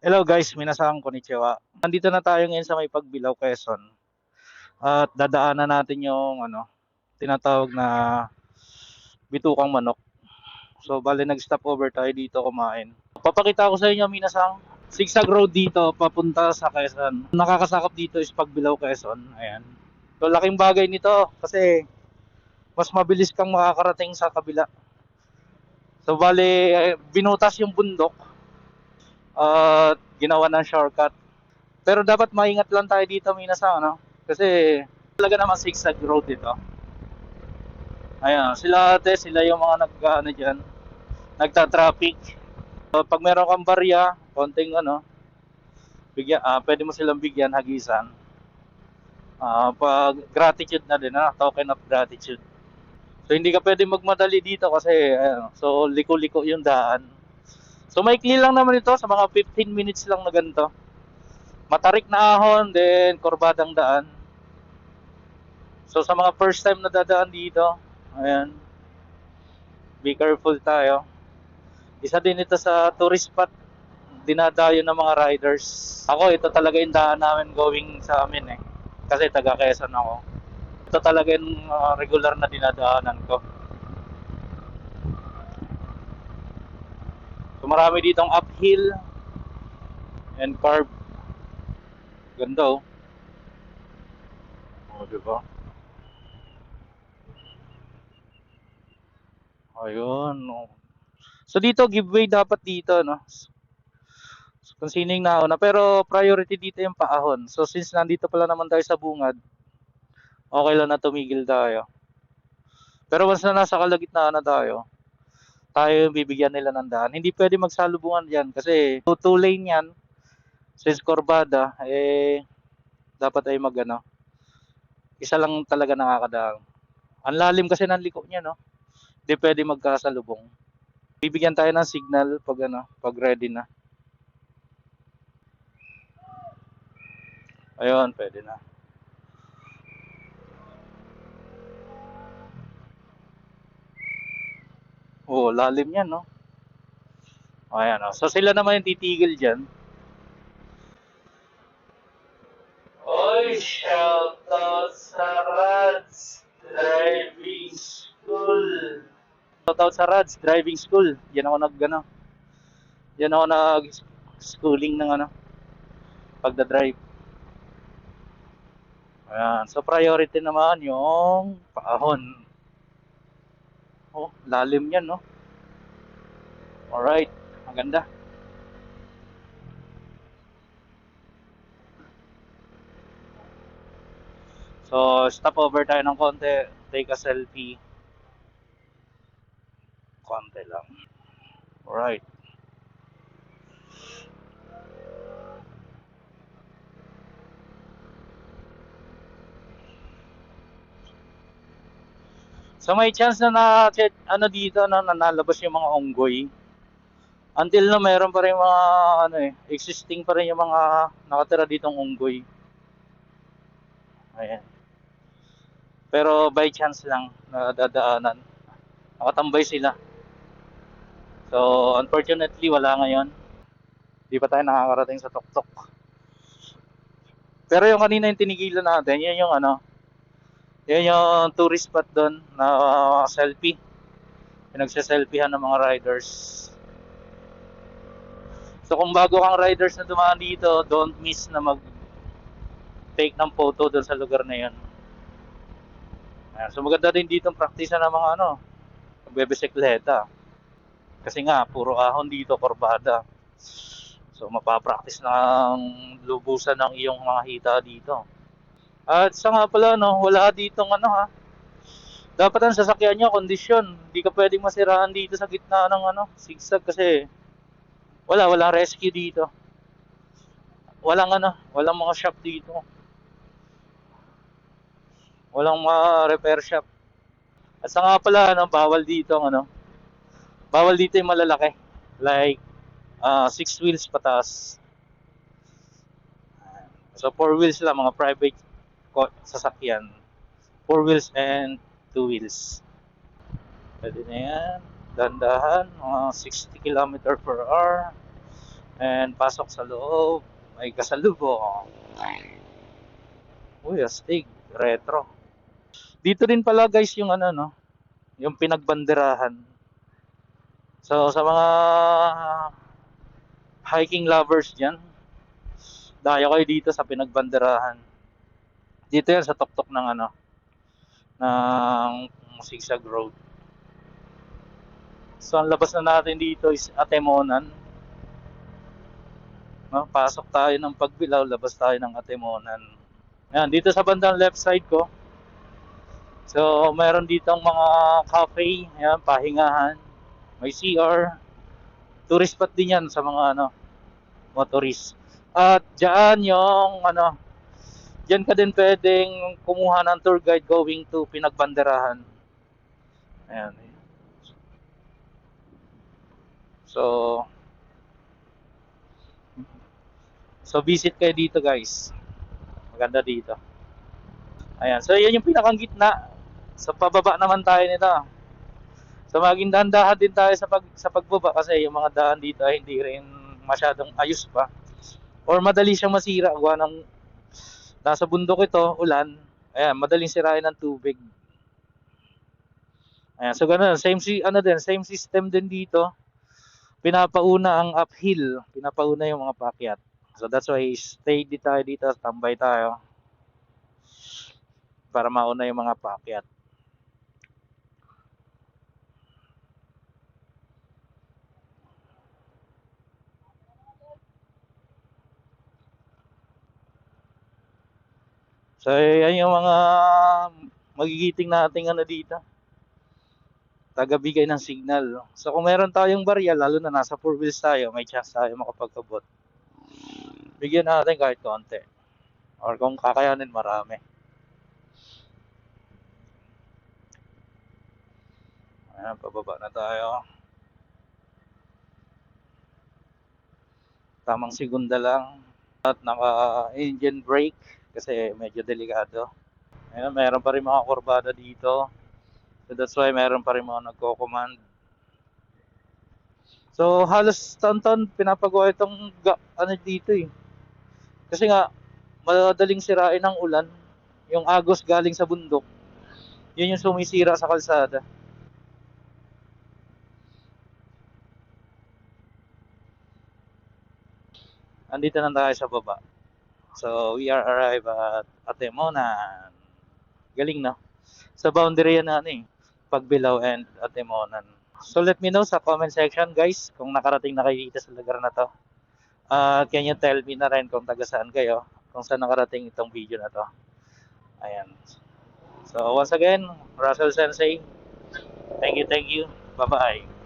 Hello guys, minasan konnichiwa. Nandito na tayo ngayon sa may Pagbilao, Quezon. At dadaanan natin yung ano, tinatawag na bitukang manok. So bali nag-stop over tayo dito kumain. Papakita ko sa inyo minasan, zigzag road dito papunta sa Quezon. Nakakasakop dito is Pagbilao, Quezon. Ayan. So laking bagay nito kasi mas mabilis kang makakarating sa kabila. So bali eh, binutas yung bundok at ginawa ng shortcut. Pero dapat maingat lang tayo dito minasa ano kasi talaga naman zigzag road dito. Ayan, sila ate, sila yung mga nag ano diyan, nagta-traffic. So, pag meron kang barya, konting ano, bigyan, ah, pwede mo silang bigyan hagisan. Ah, pag gratitude na din, ah, token of gratitude. So hindi ka pwede magmadali dito kasi ayun, so liko-liko yung daan. So maikli lang naman ito sa mga 15 minutes lang na ganito. Matarik na ahon, then kurbadang daan. So sa mga first time na dadaan dito, ayan, be careful tayo. Isa din ito sa tourist spot dinadayo ng mga riders. Ako, ito talaga yung daan namin going sa amin eh. Kasi taga Quezon ako. Ito talaga yung uh, regular na dinadaanan ko. Marami ditong uphill and carb. Ganda oh. Oh, di ba? Ayun. Oh. So dito giveaway dapat dito no. So, kung sino yung nauna. Pero priority dito yung paahon. So since nandito pala naman tayo sa bungad, okay lang na tumigil tayo. Pero once na nasa kalagitnaan na tayo, tayo bibigyan nila ng daan. Hindi pwede magsalubungan diyan kasi two, lane yan. Since Corbada, eh, dapat ay magano. Isa lang talaga nakakadaan. Ang lalim kasi ng liko niya, no? Hindi pwede magkasalubong. Bibigyan tayo ng signal pag ano, pag ready na. Ayun, pwede na. Oo, lalim yan, no? Ayan, oh. So sila naman yung titigil dyan. Oy, shout out sa Rads Driving School. Shout out sa Rads Driving School. Yan ako nag, ano, yan ako nag schooling ng ano, pagda-drive. Ayan. So priority naman yung paahon. Oh, lalim yan, no? Alright. Maganda. So, stop over tayo ng konti. Take a selfie. Konti lang. Alright. So may chance na na ano dito na nanalabas yung mga unggoy. Until na meron pa rin mga ano eh, existing pa rin yung mga nakatira ditong unggoy. Ayan. Pero by chance lang na dadaanan. Nakatambay sila. So unfortunately wala ngayon. Hindi pa tayo nakakarating sa tuktok. Pero yung kanina yung tinigilan natin, yun yung ano, yan yung tourist spot doon na uh, selfie. Yung nagsa-selfiehan ng mga riders. So kung bago kang riders na dumaan dito, don't miss na mag take ng photo doon sa lugar na yun. Ayan. So maganda din dito ang praktisa ng mga ano, magbebisikleta. Kasi nga, puro ahon dito, korbada. So mapapractice ng lubusan ng iyong mga hita dito. At sa nga pala, no, wala ditong ano ha. Dapat ang sasakyan nyo, kondisyon. Hindi ka pwedeng masiraan dito sa gitna ng ano, zigzag kasi wala, walang rescue dito. Walang ano, walang mga shop dito. Walang mga repair shop. At sa nga pala, ano, bawal dito ang ano, bawal dito yung malalaki. Like, uh, six wheels pataas. So, four wheels lang, mga private sasakyan. Four wheels and two wheels. Pwede na yan. Dandahan, mga 60 km per hour. And pasok sa loob, may kasalubong. Uy, astig, retro. Dito din pala guys yung ano no, yung pinagbanderahan. So sa mga hiking lovers diyan, dayo kayo dito sa pinagbanderahan. Dito yan sa tuktok ng ano, ng Sigsag Road. So ang labas na natin dito is Atemonan. No, pasok tayo ng Pagbilao, labas tayo ng Atemonan. Yan, dito sa bandang left side ko. So, meron dito mga cafe, yan, pahingahan. May CR. Tourist spot din yan sa mga ano, motorist. At diyan yung ano, diyan ka din pwedeng kumuha ng tour guide going to Pinagbanderahan. Ayan. So, so visit kayo dito guys. Maganda dito. Ayan. So, yan yung pinakang gitna. Sa pababa naman tayo nito. So, maging dahan-dahan din tayo sa, pag, sa pagbaba kasi yung mga daan dito ay hindi rin masyadong ayos pa. Or madali siyang masira. Gawa ng nasa bundok ito, ulan. Ayan, madaling sirain ng tubig. Ayan, so ganun, same si ano din, same system din dito. Pinapauna ang uphill, pinapauna yung mga paakyat. So that's why stay dito tayo dito, tambay tayo. Para mauna yung mga paakyat. So yan yung mga magigiting nating ano dito. Tagabigay ng signal. So kung meron tayong barya, lalo na nasa four wheels tayo, may chance tayo makapagkabot. Bigyan natin kahit konti. Or kung kakayanin marami. Ayan, pababa na tayo. Tamang segunda lang. At naka-engine brake kasi medyo delikado. Ayan, meron pa rin mga kurbada dito. So that's why meron pa rin mga nagko-command. So halos taon-taon pinapagawa itong ano dito eh. Kasi nga madaling sirain ng ulan. Yung agos galing sa bundok. Yun yung sumisira sa kalsada. Andito na tayo sa baba. So, we are arrived at Atemonan. Galing, no? Sa boundary yan na ano eh. Pagbilao and Atemonan. So, let me know sa comment section, guys, kung nakarating na kayo dito sa lugar na to. Uh, can you tell me na rin kung taga saan kayo? Kung saan nakarating itong video na to. Ayan. So, once again, Russell Sensei. Thank you, thank you. Bye-bye.